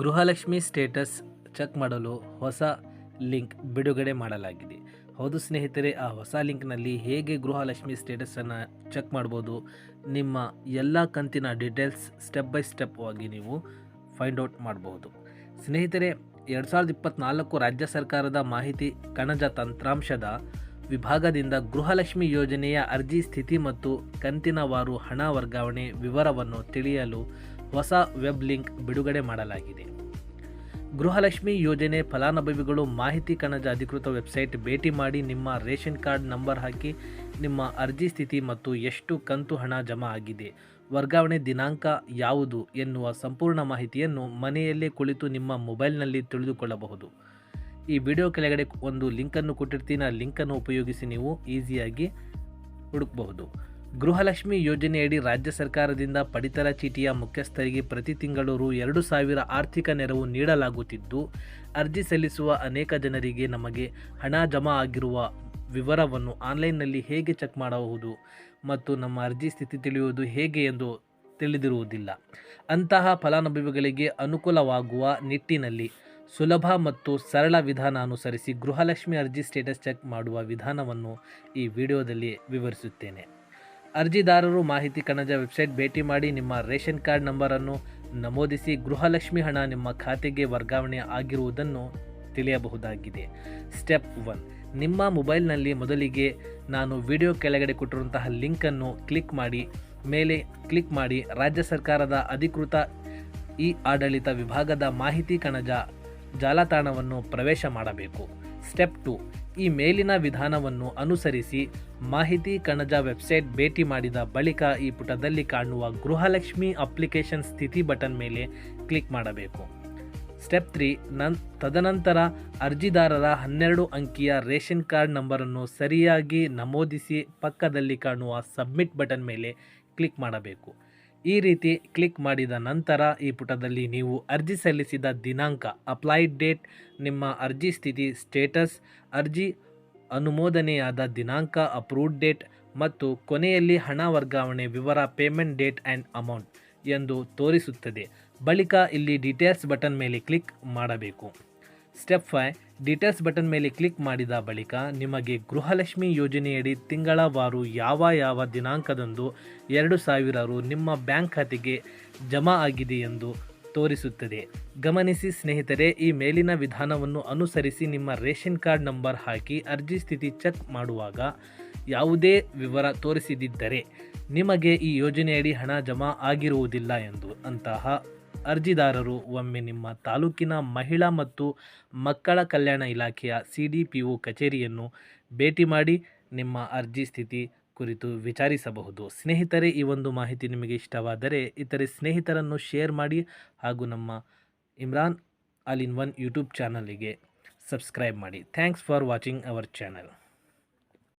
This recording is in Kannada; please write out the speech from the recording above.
ಗೃಹಲಕ್ಷ್ಮಿ ಸ್ಟೇಟಸ್ ಚೆಕ್ ಮಾಡಲು ಹೊಸ ಲಿಂಕ್ ಬಿಡುಗಡೆ ಮಾಡಲಾಗಿದೆ. ಹೌದು ಸ್ನೇಹಿತರೆ, ಆ ಹೊಸ ಲಿಂಕ್ನಲ್ಲಿ ಹೇಗೆ ಗೃಹಲಕ್ಷ್ಮಿ ಸ್ಟೇಟಸನ್ನು ಚೆಕ್ ಮಾಡ್ಬೋದು, ನಿಮ್ಮ ಎಲ್ಲ ಕಂತಿನ ಡೀಟೇಲ್ಸ್ ಸ್ಟೆಪ್ ಬೈ ಸ್ಟೆಪ್ ಆಗಿ ನೀವು ಫೈಂಡ್ ಔಟ್ ಮಾಡಬಹುದು ಸ್ನೇಹಿತರೆ, ಎರಡು ಸಾವಿರದ ಇಪ್ಪತ್ತ್ನಾಲ್ಕು ರಾಜ್ಯ ಸರ್ಕಾರದ ಮಾಹಿತಿ ಕಣಜ ತಂತ್ರಾಂಶದ ವಿಭಾಗದಿಂದ ಗೃಹಲಕ್ಷ್ಮಿ ಯೋಜನೆಯ ಅರ್ಜಿ ಸ್ಥಿತಿ ಮತ್ತು ಕಂತಿನವಾರು ಹಣ ವರ್ಗಾವಣೆ ವಿವರವನ್ನು ತಿಳಿಯಲು ಹೊಸ ವೆಬ್ ಲಿಂಕ್ ಬಿಡುಗಡೆ ಮಾಡಲಾಗಿದೆ. ಗೃಹಲಕ್ಷ್ಮಿ ಯೋಜನೆ ಫಲಾನುಭವಿಗಳು ಮಾಹಿತಿ ಕಣಜ ಅಧಿಕೃತ ವೆಬ್ಸೈಟ್ ಭೇಟಿ ಮಾಡಿ ನಿಮ್ಮ ರೇಷನ್ ಕಾರ್ಡ್ ನಂಬರ್ ಹಾಕಿ ನಿಮ್ಮ ಅರ್ಜಿ ಸ್ಥಿತಿ ಮತ್ತು ಎಷ್ಟು ಕಂತು ಹಣ ಜಮಾ ಆಗಿದೆ, ವರ್ಗಾವಣೆ ದಿನಾಂಕ ಯಾವುದು ಎನ್ನುವ ಸಂಪೂರ್ಣ ಮಾಹಿತಿಯನ್ನು ಮನೆಯಲ್ಲೇ ಕುಳಿತು ನಿಮ್ಮ ಮೊಬೈಲ್ನಲ್ಲಿ ತಿಳಿದುಕೊಳ್ಳಬಹುದು. ಈ ವಿಡಿಯೋ ಕೆಳಗಡೆ ಒಂದು ಲಿಂಕನ್ನು ಕೊಟ್ಟಿರ್ತೀನಿ, ಆ ಲಿಂಕನ್ನು ಉಪಯೋಗಿಸಿ ನೀವು ಈಸಿಯಾಗಿ ಹುಡುಕಬಹುದು. ಗೃಹಲಕ್ಷ್ಮಿ ಯೋಜನೆಯಡಿ ರಾಜ್ಯ ಸರ್ಕಾರದಿಂದ ಪಡಿತರ ಚೀಟಿಯ ಮುಖ್ಯಸ್ಥರಿಗೆ ಪ್ರತಿ ತಿಂಗಳು ರು ಎರಡು ಸಾವಿರ ಆರ್ಥಿಕ ನೆರವು ನೀಡಲಾಗುತ್ತಿದ್ದು, ಅರ್ಜಿ ಸಲ್ಲಿಸುವ ಅನೇಕ ಜನರಿಗೆ ನಮಗೆ ಹಣ ಜಮಾ ಆಗಿರುವ ವಿವರವನ್ನು ಆನ್ಲೈನ್ನಲ್ಲಿ ಹೇಗೆ ಚೆಕ್ ಮಾಡಬಹುದು ಮತ್ತು ನಮ್ಮ ಅರ್ಜಿ ಸ್ಥಿತಿ ತಿಳಿಯುವುದು ಹೇಗೆ ಎಂದು ತಿಳಿದಿರುವುದಿಲ್ಲ. ಅಂತಹ ಫಲಾನುಭವಿಗಳಿಗೆ ಅನುಕೂಲವಾಗುವ ನಿಟ್ಟಿನಲ್ಲಿ ಸುಲಭ ಮತ್ತು ಸರಳ ವಿಧಾನ ಅನುಸರಿಸಿ ಗೃಹಲಕ್ಷ್ಮಿ ಅರ್ಜಿ ಸ್ಟೇಟಸ್ ಚೆಕ್ ಮಾಡುವ ವಿಧಾನವನ್ನು ಈ ವಿಡಿಯೋದಲ್ಲಿ ವಿವರಿಸುತ್ತೇನೆ. ಅರ್ಜಿದಾರರು ಮಾಹಿತಿ ಕಣಜ ವೆಬ್ಸೈಟ್ ಭೇಟಿ ಮಾಡಿ ನಿಮ್ಮ ರೇಷನ್ ಕಾರ್ಡ್ ನಂಬರನ್ನು ನಮೂದಿಸಿ ಗೃಹಲಕ್ಷ್ಮಿ ಹಣ ನಿಮ್ಮ ಖಾತೆಗೆ ವರ್ಗಾವಣೆ ಆಗಿರುವುದನ್ನು ತಿಳಿಯಬಹುದಾಗಿದೆ. ಸ್ಟೆಪ್ ಒನ್, ನಿಮ್ಮ ಮೊಬೈಲ್ನಲ್ಲಿ ಮೊದಲಿಗೆ ನಾನು ವಿಡಿಯೋ ಕೆಳಗಡೆ ಕೊಟ್ಟಿರುವಂತಹ ಲಿಂಕನ್ನು ಕ್ಲಿಕ್ ಮಾಡಿ, ಮೇಲೆ ಕ್ಲಿಕ್ ಮಾಡಿ ರಾಜ್ಯ ಸರ್ಕಾರದ ಅಧಿಕೃತ ಇ ಆಡಳಿತ ವಿಭಾಗದ ಮಾಹಿತಿ ಕಣಜ ಜಾಲತಾಣವನ್ನು ಪ್ರವೇಶ ಮಾಡಬೇಕು. ಸ್ಟೆಪ್ ಟು ಈ ಮೇಲಿನ ವಿಧಾನವನ್ನು ಅನುಸರಿಸಿ ಮಾಹಿತಿ ಕಣಜ ವೆಬ್ಸೈಟ್ ಭೇಟಿ ಮಾಡಿದ ಬಳಿಕ ಈ ಪುಟದಲ್ಲಿ ಕಾಣುವ ಗೃಹಲಕ್ಷ್ಮಿ ಅಪ್ಲಿಕೇಶನ್ ಸ್ಥಿತಿ ಬಟನ್ ಮೇಲೆ ಕ್ಲಿಕ್ ಮಾಡಬೇಕು. ಸ್ಟೆಪ್ ತ್ರೀ, ನನ್, ತದನಂತರ ಅರ್ಜಿದಾರರ ಹನ್ನೆರಡು ಅಂಕಿಯ ರೇಷನ್ ಕಾರ್ಡ್ ನಂಬರನ್ನು ಸರಿಯಾಗಿ ನಮೂದಿಸಿ ಪಕ್ಕದಲ್ಲಿ ಕಾಣುವ ಸಬ್ಮಿಟ್ ಬಟನ್ ಮೇಲೆ ಕ್ಲಿಕ್ ಮಾಡಬೇಕು. ಈ ರೀತಿ ಕ್ಲಿಕ್ ಮಾಡಿದ ನಂತರ ಈ ಪುಟದಲ್ಲಿ ನೀವು ಅರ್ಜಿ ಸಲ್ಲಿಸಿದ ದಿನಾಂಕ, ಅಪ್ಲೈಡ್ ಡೇಟ್, ನಿಮ್ಮ ಅರ್ಜಿ ಸ್ಥಿತಿ, ಸ್ಟೇಟಸ್, ಅರ್ಜಿ ಅನುಮೋದನೆಯಾದ ದಿನಾಂಕ, ಅಪ್ರೂವ್ಡ್ ಡೇಟ್ ಮತ್ತು ಕೊನೆಯಲ್ಲಿ ಹಣ ವರ್ಗಾವಣೆ ವಿವರ, ಪೇಮೆಂಟ್ ಡೇಟ್ ಆ್ಯಂಡ್ ಅಮೌಂಟ್ ಎಂದು ತೋರಿಸುತ್ತದೆ. ಬಳಿಕ ಇಲ್ಲಿ ಡೀಟೇಲ್ಸ್ ಬಟನ್ ಮೇಲೆ ಕ್ಲಿಕ್ ಮಾಡಬೇಕು. ಸ್ಟೆಪ್ ಫೈ ಡೀಟೇಲ್ಸ್ ಬಟನ್ ಮೇಲೆ ಕ್ಲಿಕ್ ಮಾಡಿದ ಬಳಿಕ ನಿಮಗೆ ಗೃಹಲಕ್ಷ್ಮಿ ಯೋಜನೆಯಡಿ ತಿಂಗಳವಾರು ಯಾವ ಯಾವ ದಿನಾಂಕದಂದು ಎರಡು ಸಾವಿರ ರು ನಿಮ್ಮ ಬ್ಯಾಂಕ್ ಖಾತೆಗೆ ಜಮಾ ಆಗಿದೆ ಎಂದು ತೋರಿಸುತ್ತದೆ. ಗಮನಿಸಿ ಸ್ನೇಹಿತರೆ, ಈ ಮೇಲಿನ ವಿಧಾನವನ್ನು ಅನುಸರಿಸಿ ನಿಮ್ಮ ರೇಷನ್ ಕಾರ್ಡ್ ನಂಬರ್ ಹಾಕಿ ಅರ್ಜಿ ಸ್ಥಿತಿ ಚೆಕ್ ಮಾಡುವಾಗ ಯಾವುದೇ ವಿವರ ತೋರಿಸಿದಿದ್ದರೆ ನಿಮಗೆ ಈ ಯೋಜನೆಯಡಿ ಹಣ ಜಮಾ ಆಗಿರುವುದಿಲ್ಲ ಎಂದು ಅಂತಹ ಅರ್ಜಿದಾರರು ಒಮ್ಮೆ ನಿಮ್ಮ ತಾಲೂಕಿನ ಮಹಿಳಾ ಮತ್ತು ಮಕ್ಕಳ ಕಲ್ಯಾಣ ಇಲಾಖೆಯ ಸಿ ಡಿ ಪಿ ಒ ಕಚೇರಿಯನ್ನು ಭೇಟಿ ಮಾಡಿ ನಿಮ್ಮ ಅರ್ಜಿ ಸ್ಥಿತಿ ಕುರಿತು ವಿಚಾರಿಸಬಹುದು. ಸ್ನೇಹಿತರೆ, ಈ ಒಂದು ಮಾಹಿತಿ ನಿಮಗೆ ಇಷ್ಟವಾದರೆ ಇತರೆ ಸ್ನೇಹಿತರನ್ನು ಶೇರ್ ಮಾಡಿ ಹಾಗೂ ನಮ್ಮ Imran all in one YouTube ಚಾನಲಿಗೆ subscribe ಮಾಡಿ. Thanks for watching our channel.